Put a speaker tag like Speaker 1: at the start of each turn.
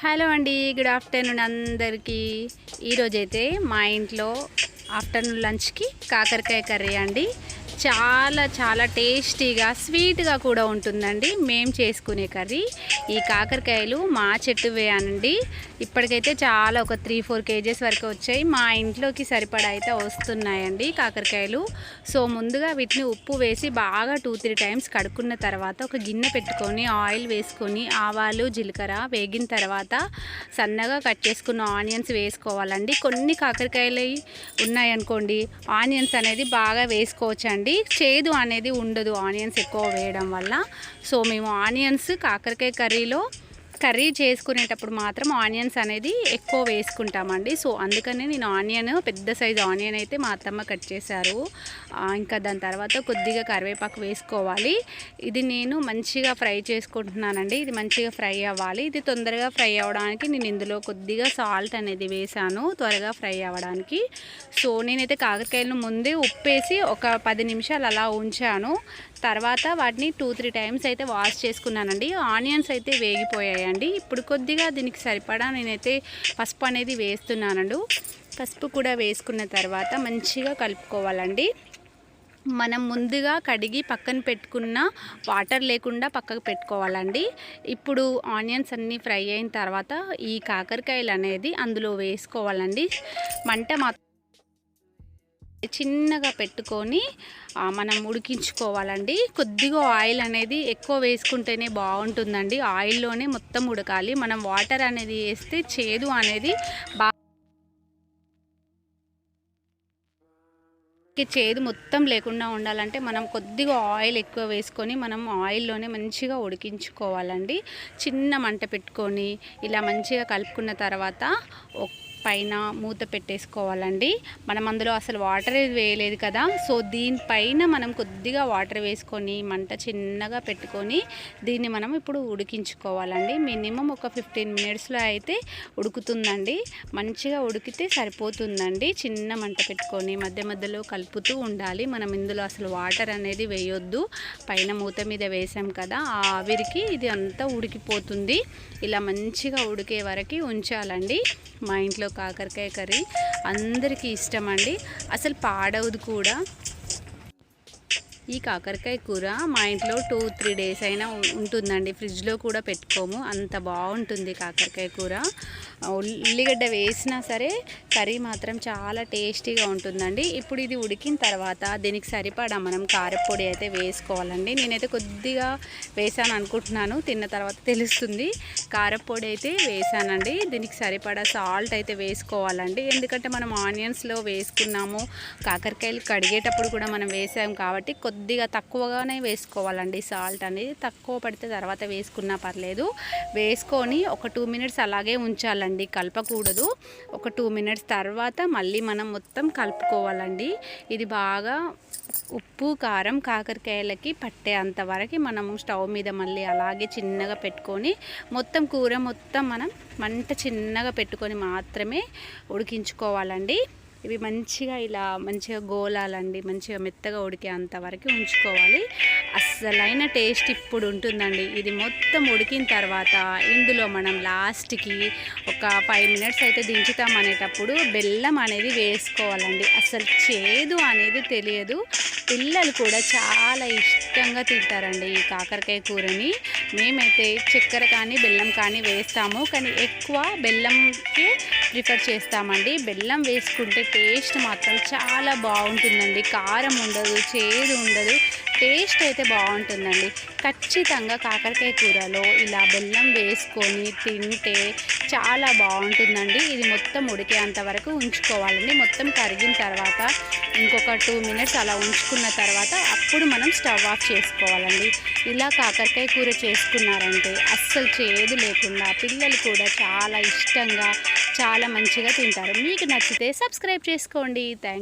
Speaker 1: Hello అండి good afternoon అందరికీ. ఈరోజైతే మా ఇంట్లో ఆఫ్టర్నూన్ లంచ్కి కాకరకాయ కర్రీ అండి. చాలా చాలా టేస్టీగా స్వీట్గా కూడా ఉంటుందండి. మేము చేసుకునే కర్రీ. ఈ కాకరకాయలు మా చెట్టు వేయానండి. ఇప్పటికైతే చాలా ఒక త్రీ ఫోర్ కేజెస్ వరకు వచ్చాయి. మా ఇంట్లోకి సరిపడా అయితే వస్తున్నాయండి కాకరకాయలు. సో ముందుగా వీటిని ఉప్పు వేసి బాగా టూ త్రీ టైమ్స్ కడుక్కున్న తర్వాత ఒక గిన్నె పెట్టుకొని ఆయిల్ వేసుకొని ఆవాలు జీలకర్ర వేగిన తర్వాత సన్నగా కట్ చేసుకున్న ఆనియన్స్ వేసుకోవాలండి. కొన్ని కాకరకాయలు ఉన్నాయనుకోండి ఆనియన్స్ అనేది బాగా వేసుకోవచ్చండి. చేదు అనేది ఉండదు ఆనియన్స్ ఎక్కువ వేయడం వల్ల. సో మేము ఆనియన్స్ కాకరకాయ కర్రీలో కర్రీ చేసుకునేటప్పుడు మాత్రం ఆనియన్స్ అనేది ఎక్కువ వేసుకుంటామండి. సో అందుకనే నేను ఆనియన్ పెద్ద సైజు ఆనియన్ అయితే మా అత్తమ్మ కట్ చేశారు. ఇంకా దాని తర్వాత కొద్దిగా కరివేపాకు వేసుకోవాలి. ఇది నేను మంచిగా ఫ్రై చేసుకుంటున్నానండి. ఇది మంచిగా ఫ్రై అవ్వాలి. ఇది తొందరగా ఫ్రై అవ్వడానికి నేను ఇందులో కొద్దిగా సాల్ట్ అనేది వేసాను త్వరగా ఫ్రై అవ్వడానికి. సో నేనైతే కాకరకాయలను ముందే ఉప్పేసి ఒక పది నిమిషాలు అలా ఉంచాను. తర్వాత వాటిని టూ త్రీ టైమ్స్ అయితే వాష్ చేసుకున్నానండి. ఆనియన్స్ అయితే వేగిపోయాయి అండి. ఇప్పుడు కొద్దిగా దీనికి సరిపడా నేనైతే పసుపు అనేది వేస్తున్నానండి. పసుపు కూడా వేసుకున్న తర్వాత మంచిగా కలుపుకోవాలండి. మనం ముందుగా కడిగి పక్కన పెట్టుకున్న వాటర్ లేకుండా పక్కకు పెట్టుకోవాలండి. ఇప్పుడు ఆనియన్స్ అన్నీ ఫ్రై అయిన తర్వాత ఈ కాకరకాయలు అనేది అందులో వేసుకోవాలండి. మంట మాత్రం చిన్నగా పెట్టుకొని మనం ఉడికించుకోవాలండి. కొద్దిగా ఆయిల్ అనేది ఎక్కువ వేసుకుంటేనే బాగుంటుందండి. ఆయిల్లోనే మొత్తం ఉడకాలి. మనం వాటర్ అనేది వేస్తే చేదు అనేది బాగా చేదు మొత్తం లేకుండా ఉండాలంటే మనం కొద్దిగా ఆయిల్ ఎక్కువ వేసుకొని మనం ఆయిల్లోనే మంచిగా ఉడికించుకోవాలండి. చిన్న మంట పెట్టుకొని ఇలా మంచిగా కలుపుకున్న తర్వాత ఒక్- పైన మూత పెట్టేసుకోవాలండి. మనం అందులో అసలు వాటర్ వేయలేదు కదా. సో దీనిపైన మనం కొద్దిగా వాటర్ వేసుకొని మంట చిన్నగా పెట్టుకొని దీన్ని మనం ఇప్పుడు ఉడికించుకోవాలండి. మినిమం ఒక ఫిఫ్టీన్ మినిట్స్లో అయితే ఉడుకుతుందండి. మంచిగా ఉడికితే సరిపోతుందండి. చిన్న మంట పెట్టుకొని మధ్య మధ్యలో కలుపుతూ ఉండాలి. మనం ఇందులో అసలు వాటర్ అనేది వేయొద్దు. పైన మూత మీద వేసాం కదా ఆ ఆవిరికి ఇది అంతా ఉడికిపోతుంది. ఇలా మంచిగా ఉడికే వరకు ఉంచాలండి. మా ఇంట్లో కాకరకాయ కర్రీ అందరికీ ఇష్టం అండి అసలు పాడవదు కూడా. ఈ కాకరకాయ కూర మా ఇంట్లో టూ త్రీ డేస్ అయినా ఉంటుందండి. ఫ్రిడ్జ్లో కూడా పెట్టుకోము. అంత బాగుంటుంది కాకరకాయ కూర. ఉల్లిగడ్డ వేసినా సరే కర్రీ మాత్రం చాలా టేస్టీగా ఉంటుందండి. ఇప్పుడు ఇది ఉడికిన తర్వాత దీనికి సరిపడా మనం కారపొడి అయితే వేసుకోవాలండి. నేనైతే కొద్దిగా వేసాను అనుకుంటున్నాను. తిన్న తర్వాత తెలుస్తుంది. కారపొడి అయితే వేసానండి. దీనికి సరిపడా సాల్ట్ అయితే వేసుకోవాలండి. ఎందుకంటే మనం ఆనియన్స్లో వేసుకున్నాము. కాకరకాయలు కడిగేటప్పుడు కూడా మనం వేసాం కాబట్టి కొద్ది కొద్దిగా తక్కువగానే వేసుకోవాలండి సాల్ట్ అనేది. తక్కువ పడితే తర్వాత వేసుకున్నా పర్లేదు. వేసుకొని ఒక టూ మినిట్స్ అలాగే ఉంచాలండి కలపకూడదు. ఒక టూ మినిట్స్ తర్వాత మళ్ళీ మనం మొత్తం కలుపుకోవాలండి. ఇది బాగా ఉప్పు కారం కాకరకాయలకి పట్టే అంతవరకు మనము స్టవ్ మీద మళ్ళీ అలాగే చిన్నగా పెట్టుకొని మొత్తం కూర మొత్తం మనం మంట చిన్నగా పెట్టుకొని మాత్రమే ఉడికించుకోవాలండి. ఇవి మంచిగా ఇలా మంచిగా గోలాలండి మంచిగా మెత్తగా ఉడికే అంతవరకు ఉంచుకోవాలి. అస్సలైన టేస్ట్ ఇప్పుడు ఉంటుందండి. ఇది మొత్తం ఉడికిన తర్వాత ఇందులో మనం లాస్ట్కి ఒక ఫైవ్ మినిట్స్ అయితే దించుతాం అనేటప్పుడు బెల్లం అనేది వేసుకోవాలండి. అసలు చేదు అనేది తెలియదు. పిల్లలు కూడా చాలా ఇష్టంగా తింటారండి ఈ కాకరకాయ కూరని. మేమైతే చక్కెర కానీ బెల్లం కానీ వేస్తాము. కానీ ఎక్కువ బెల్లంకి ప్రిఫర్ చేస్తామండి. బెల్లం వేసుకుంటే టేస్ట్ మాత్రం చాలా బాగుంటుందండి. కారం ఉండదు చేదు ఉండదు. టేస్ట్ అయితే బాగుంటుందండి. ఖచ్చితంగా కాకరకాయ కూరలో ఇలా బెల్లం వేసుకొని తింటే చాలా బాగుంటుందండి. ఇది మొత్తం ఉడికేంత వరకు ఉంచుకోవాలండి. మొత్తం కరిగిన తర్వాత ఇంకొక టూ మినిట్స్ అలా ఉంచుకున్న తర్వాత అప్పుడు మనం స్టవ్ ఆఫ్ చేసుకోవాలండి. ఇలా కాకరకాయ కూర చేసుకున్నారంటే అస్సలు చేదు లేకుండా పిల్లలు కూడా చాలా ఇష్టంగా చాలా మంచిగా తింటారు. మీకు నచ్చితే సబ్స్క్రైబ్ చేసుకోండి. థ్యాంక్